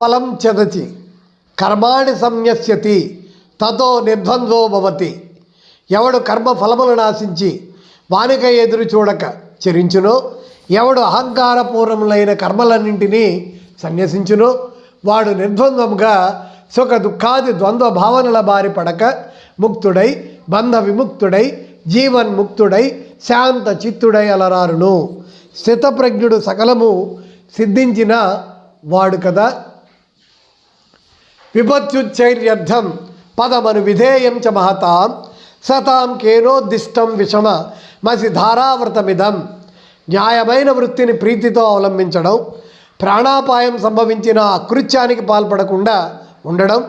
ఫలం చెదచి కర్మాణి సంయస్యతి తతో నిర్ద్వంద్వో భవతి. ఎవడు కర్మ ఫలములను ఆశించి వానిక ఎదురు చూడక చరించునో ఎవడు అహంకారపూర్వములైన కర్మలన్నింటినీ సన్యసించునో వాడు నిర్ద్వంద్వముగా సుఖ దుఃఖాది ద్వంద్వ భావనల బారి పడక ముక్తుడై బంధ విముక్తుడై జీవన్ముక్తుడై శాంత చిత్తుడై అలరారును. స్థితప్రజ్ఞుడు సకలము సిద్ధించిన వాడు కదా. విపత్యుచ్చైర్యర్థం పదమను విధేయం చ మహతాం సతాం కేనోద్దిష్టం విషమ మసి ధారావ్రతమిదం. న్యాయమైన వృత్తిని ప్రీతితో అవలంబించడం ప్రాణాపాయం సంభవించిన అకృత్యానికి పాల్పడకుండా ఉండడం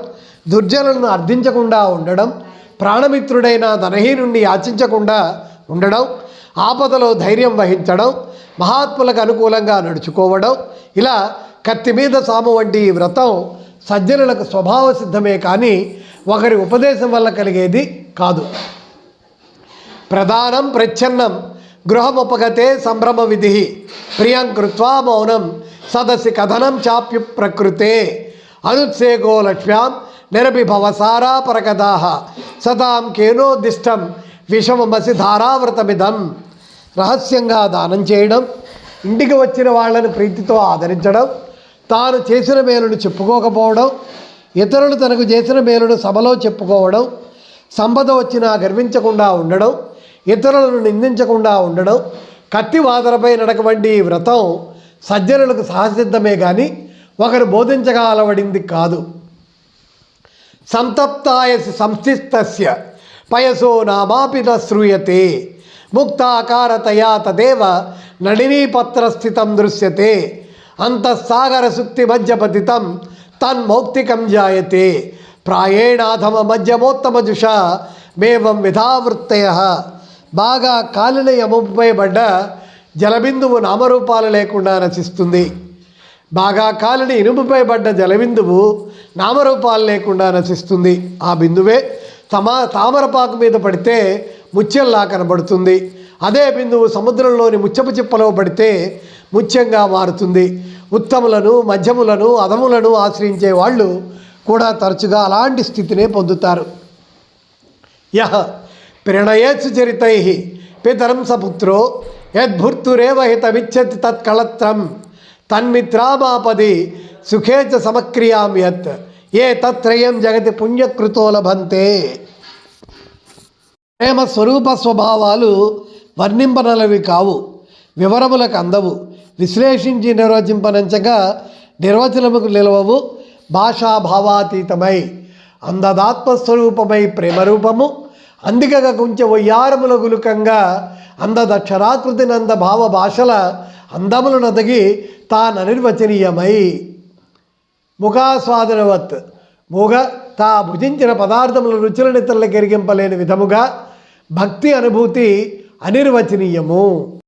దుర్జనులను అర్థించకుండా ఉండడం ప్రాణమిత్రుడైన ధనహీనుణ్ణి యాచించకుండా ఉండడం ఆపదలో ధైర్యం వహించడం మహాత్ములకు అనుకూలంగా నడుచుకోవడం ఇలా కత్తి మీద సాము వంటి ఈ వ్రతం సజ్జనులకు స్వభావ సిద్ధమే కానీ ఒకరి ఉపదేశం వల్ల కలిగేది కాదు. ప్రధానం ప్రచ్ఛన్నం గృహముపగతే సంభ్రమ విధి ప్రియం కృత్వా మౌనం సదసి కథనం చాప్యు ప్రకృతే అనుత్సేకో లక్ష్మ్యాం నిరభిభవసారా పరకదాహ సదాం కేనోదిష్టం విషమమసి ధారావృతమిదం. రహస్యంగా దానం చేయడం ఇంటికి వచ్చిన వాళ్ళని ప్రీతితో ఆదరించడం తాను చేసిన మేలును చెప్పుకోకపోవడం ఇతరులు తనకు చేసిన మేలును సభలో చెప్పుకోవడం సంపద వచ్చినా గర్వించకుండా ఉండడం ఇతరులను నిందించకుండా ఉండడం కత్తి వాదనపై నడకవంటి ఈ వ్రతం సజ్జనులకు సహసిద్ధమే కానీ ఒకరు బోధించగా అలవడింది కాదు. సంతప్తాయసి సంస్థిస్తస్య పయసో నామాపి న శ్రూయతే ముక్తాకారతయా తదేవ నడినీపత్రస్థితం దృశ్యతే. అంతఃసాగర సుక్తి మధ్యపతితం తన్మౌక్తికం జాయతే. ప్రాయేణాధమ మధ్యమోత్తమజుష మేవం విధావృత్తయ. బాగా కాలిన యముపై జలబిందువు నామరూపాలు లేకుండా నశిస్తుంది. బాగా కాలిన ఇనుముపై పడ్డ జలబిందువు నామరూపాలు లేకుండా నశిస్తుంది. ఆ బిందువే తమా తామరపాకు మీద పడితే ముచ్చెల్లా కనబడుతుంది. అదే బిందువు సముద్రంలోని ముచ్చపు చిప్పలో పడితే ముత్యంగా మారుతుంది. ఉత్తములను మధ్యములను అధములను ఆశ్రయించే వాళ్ళు కూడా తరచుగా అలాంటి స్థితినే పొందుతారు. యహ ప్రణయేత్సు చరితై పితరం సపుత్రో యద్భుర్తురేవహితమిచ్చతి తత్కళత్రం తన్మిత్రామాపది సుఖేచ సమక్రియాం యత్ ఏ తత్రయం జగతి పుణ్యకృతో లభంతే. ప్రేమ స్వరూప స్వభావాలు వర్ణింపనలవి కావు. వివరములకు అందవు. విశ్లేషించి నిర్వచింపనంచగా నిర్వచనముకు నిలవవు భాషాభావాతీతమై అందదాత్మస్వరూపమై ప్రేమరూపము. అందుకగ కొంచెం వయ్యారముల గులుకంగా అందదక్షరాకృతి నంద భావ భాషల అందములు నదగి తాననిర్వచనీయమై. ముఖాస్వాదనవత్ మూగ తా భుజించిన పదార్థముల రుచులను ఇతరులకు ఎరిగింపలేని విధముగా భక్తి అనుభూతి అనిర్వచనీయము.